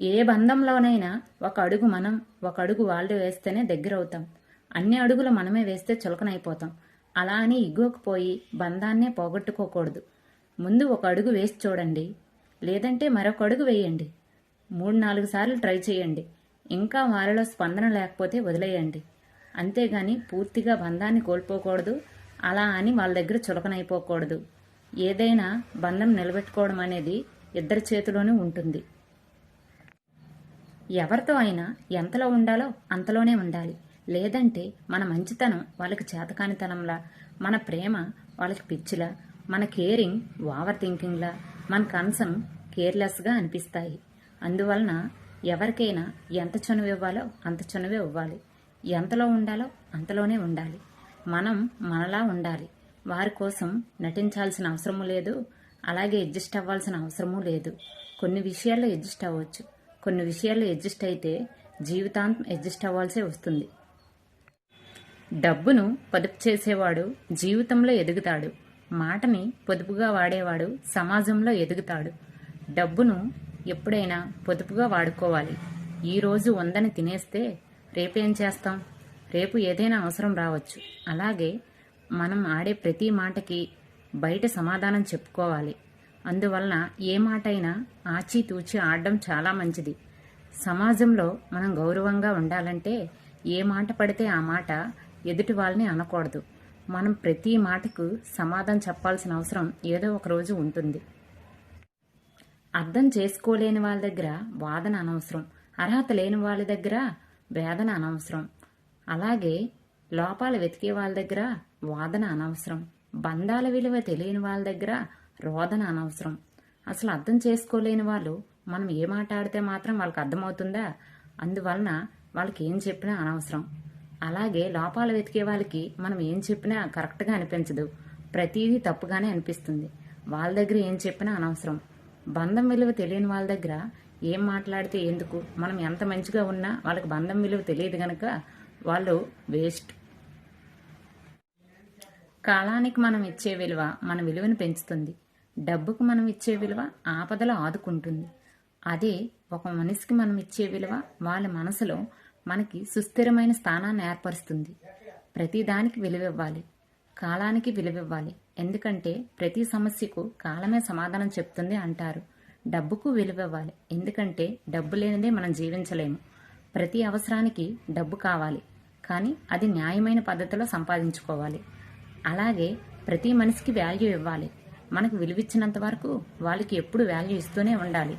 ఏ బంధంలోనైనా ఒక అడుగు మనం ఒక అడుగు వాళ్ళు వేస్తేనే దగ్గర అవుతాం అన్ని అడుగులు మనమే వేస్తే చులకనైపోతాం. అలా అని ఇగ్గోకుపోయి బంధాన్నే పోగొట్టుకోకూడదు. ముందు ఒక అడుగు వేసి చూడండి. లేదంటే మరొక అడుగు వేయండి. మూడు నాలుగు సార్లు ట్రై చేయండి. ఇంకా వారిలో స్పందన లేకపోతే వదిలేయండి. అంతేగాని పూర్తిగా బంధాన్ని కోల్పోకూడదు. అలా అని వాళ్ళ దగ్గర చులకనైపోకూడదు. ఏదైనా బంధం నిలబెట్టుకోవడం అనేది ఇద్దరి చేతిలోనే ఉంటుంది. ఎవరితో అయినా ఎంతలో ఉండాలో అంతలోనే ఉండాలి. లేదంటే మన మంచితనం వాళ్ళకి చేతకానితనంలా మన ప్రేమ వాళ్ళకి పిచ్చిలా మన కేరింగ్ ఓవర్ థింకింగ్లా మన కన్సర్న్ కేర్లెస్గా అనిపిస్తాయి. అందువలన ఎవరికైనా ఎంత చనువు ఇవ్వాలో అంత చనువే ఇవ్వాలి. ఎంతలో ఉండాలో అంతలోనే ఉండాలి. మనం మనలా ఉండాలి. వారి కోసం నటించాల్సిన అవసరము లేదు. అలాగే అడ్జస్ట్ అవ్వాల్సిన అవసరము లేదు. కొన్ని విషయాల్లో అడ్జస్ట్ అవ్వచ్చు. కొన్ని విషయాల్లో అడ్జస్ట్ అయితే జీవితాంతం అడ్జస్ట్ అవ్వాల్సే వస్తుంది. డబ్బును పొదుపు చేసేవాడు జీవితంలో ఎదుగుతాడు. మాటని పొదుపుగా వాడేవాడు సమాజంలో ఎదుగుతాడు. డబ్బును ఎప్పుడైనా పొదుపుగా వాడుకోవాలి. ఈరోజు వందని ఉందని తినేస్తే రేపేం చేస్తాం? రేపు ఏదైనా అవసరం రావచ్చు. అలాగే మనం ఆడే ప్రతి మాటకి బయట సమాధానం చెప్పుకోవాలి. అందువలన ఏ మాటైనా ఆచితూచి ఆడడం చాలా మంచిది. సమాజంలో మనం గౌరవంగా ఉండాలంటే ఏ మాట పడితే ఆ మాట ఎదుటి వాళ్ళని అనకూడదు. మనం ప్రతి మాటకు సమాధానం చెప్పాల్సిన అవసరం ఏదో ఒక రోజు ఉంటుంది. అర్థం చేసుకోలేని వాళ్ళ దగ్గర వాదన అనవసరం. అర్హత లేని వాళ్ళ దగ్గర వేదన అనవసరం. అలాగే లోపాలు వెతికే వాళ్ళ దగ్గర వాదన అనవసరం. బంధాల విలువ తెలియని వాళ్ళ దగ్గర రోదన అనవసరం. అసలు అర్థం చేసుకోలేని వాళ్ళు మనం ఏ మాట ఆడితే మాత్రం వాళ్ళకి అర్థమవుతుందా? అందువలన వాళ్ళకి ఏం చెప్పినా అనవసరం. అలాగే లోపాలు వెతికే వాళ్ళకి మనం ఏం చెప్పినా కరెక్ట్గా అనిపించదు. ప్రతిదీ తప్పుగానే అనిపిస్తుంది. వాళ్ళ దగ్గర ఏం చెప్పినా అనవసరం. బంధం విలువ తెలియని వాళ్ళ దగ్గర ఏం మాట్లాడితే ఎందుకు? మనం ఎంత మంచిగా ఉన్నా వాళ్ళకి బంధం విలువ తెలియదు గనక వాళ్ళు వేస్ట్. కాలానికి మనం ఇచ్చే విలువ మన విలువను పెంచుతుంది. డబ్బుకు మనం ఇచ్చే విలువ ఆపదలో ఆదుకుంటుంది. అదే ఒక మనిషికి మనం ఇచ్చే విలువ వాళ్ళ మనసులో మనకి సుస్థిరమైన స్థానాన్ని ఏర్పరుస్తుంది. ప్రతిదానికి విలువివ్వాలి కాలానికి విలువివ్వాలి ఎందుకంటే ప్రతి సమస్యకు కాలమే సమాధానం చెప్తుంది అంటారు. డబ్బుకు విలువివ్వాలి ఎందుకంటే డబ్బు లేనిదే మనం జీవించలేము. ప్రతి అవసరానికి డబ్బు కావాలి. కానీ అది న్యాయమైన పద్ధతిలో సంపాదించుకోవాలి. అలాగే ప్రతి మనిషికి వాల్యూ ఇవ్వాలి. మనకు విలువిచ్చినంత వరకు వాళ్ళకి ఎప్పుడు వాల్యూ ఇస్తూనే ఉండాలి.